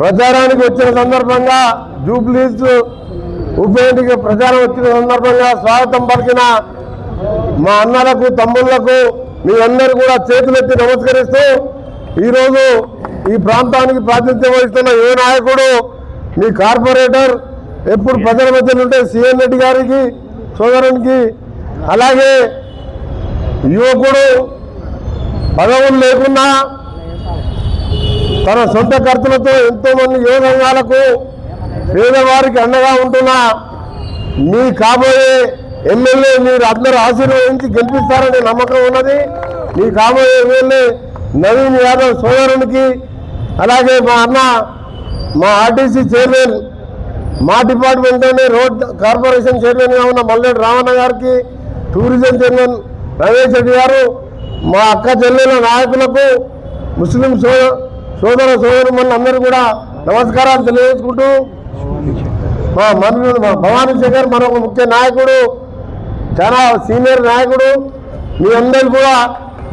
ప్రచారానికి వచ్చిన సందర్భంగా జూబ్లీస్ ఉప ఎన్నిక ప్రచారం వచ్చిన సందర్భంగా స్వాగతం పలికిన మా అన్నలకు తమ్ముళ్ళకు మీ అందరూ కూడా చేతులెత్తి నమస్కరిస్తూ ఈరోజు ఈ ప్రాంతానికి ప్రాతినిధ్యం వహిస్తున్న ఏ నాయకుడు మీ కార్పొరేటర్ ఎప్పుడు ప్రజల మధ్యలో ఉంటే సీఎన్ రెడ్డి గారికి సోదరునికి అలాగే యువకుడు పదవులు లేకున్నా తన సొంత ఖర్చులతో ఎంతోమంది యువ సంఘాలకు పేదవారికి అండగా ఉంటున్న మీ కాబోయే ఎమ్మెల్యే మీరు అందరూ ఆశీర్వదించి గెలిపిస్తారనే నమ్మకం ఉన్నది. మీ కాబోయే ఎమ్మెల్యే నవీన్ యాదవ్ సోదరునికి అలాగే మా అన్న మా ఆర్టీసీ చైర్మన్ మా డిపార్ట్మెంట్లోనే రోడ్ కార్పొరేషన్ చైర్మన్గా ఉన్న మల్లెడ్డి రామన్న గారికి టూరిజం చైర్మన్ రమేష్ రెడ్డి గారు మా అక్క చెల్లెల నాయకులకు ముస్లిం సో సోదర సోదరు అందరూ కూడా నమస్కారాలు తెలియజేసుకుంటూ మా మనుషులు మా భవానీ శేఖర్ ఒక ముఖ్య నాయకుడు చాలా సీనియర్ నాయకుడు మీ అందరు కూడా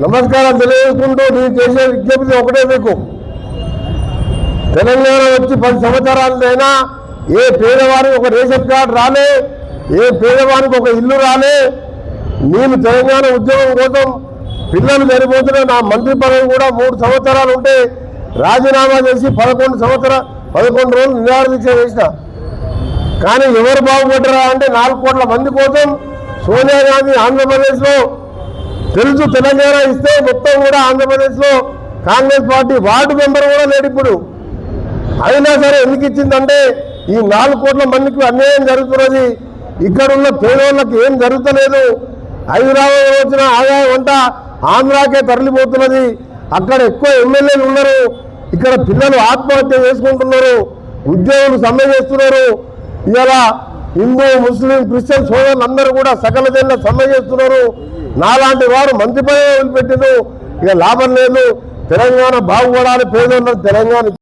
నమస్కారాలు తెలియజేసుకుంటూ మీరు చేసే విజ్ఞప్తి ఒకటే మీకు. తెలంగాణ వచ్చి పది సంవత్సరాలైనా ఏ పేదవారికి ఒక రేషన్ కార్డు రాలే ఏ పేదవానికి ఒక ఇల్లు రాలే నేను తెలంగాణ ఉద్యోగం కోసం పిల్లలు చనిపోతున్న నా మంత్రి పదవి కూడా మూడు సంవత్సరాలు ఉంటే రాజీనామా చేసి పదకొండు సంవత్సర పదకొండు రోజులు నిరాదీక్ష చేసిన. కానీ ఎవరు బాగుపడ్డరా అంటే నాలుగు కోట్ల మంది కోసం సోనియా గాంధీ ఆంధ్రప్రదేశ్లో తెలుసు తెలంగాణ ఇస్తే మొత్తం కూడా ఆంధ్రప్రదేశ్లో కాంగ్రెస్ పార్టీ వార్డు మెంబర్ కూడా లేడు ఇప్పుడు. అయినా సరే ఎందుకు ఇచ్చిందంటే ఈ నాలుగు కోట్ల మందికి అన్యాయం జరుగుతున్నది. ఇక్కడ ఉన్న పేదోళ్ళకి ఏం జరుగుతలేదు. హైదరాబాద్ వచ్చిన ఆదాయం అంతా ఆంధ్రాకే తరలిపోతున్నది. అక్కడ ఎక్కువ ఎమ్మెల్యేలు ఉన్నారు. ఇక్కడ పిల్లలు ఆత్మహత్య చేసుకుంటున్నారు. ఉద్యోగులు సమ్మె చేస్తున్నారు. ఇలా హిందూ ముస్లిం క్రిస్టియన్ సోదరులు అందరూ కూడా సకల జన్ల సమ్మె చేస్తున్నారు. నాలాంటి వారు మంత్రి పదవి ఇక లాభం లేదు. తెలంగాణ బాగుపడాలి. పేదలు తెలంగాణ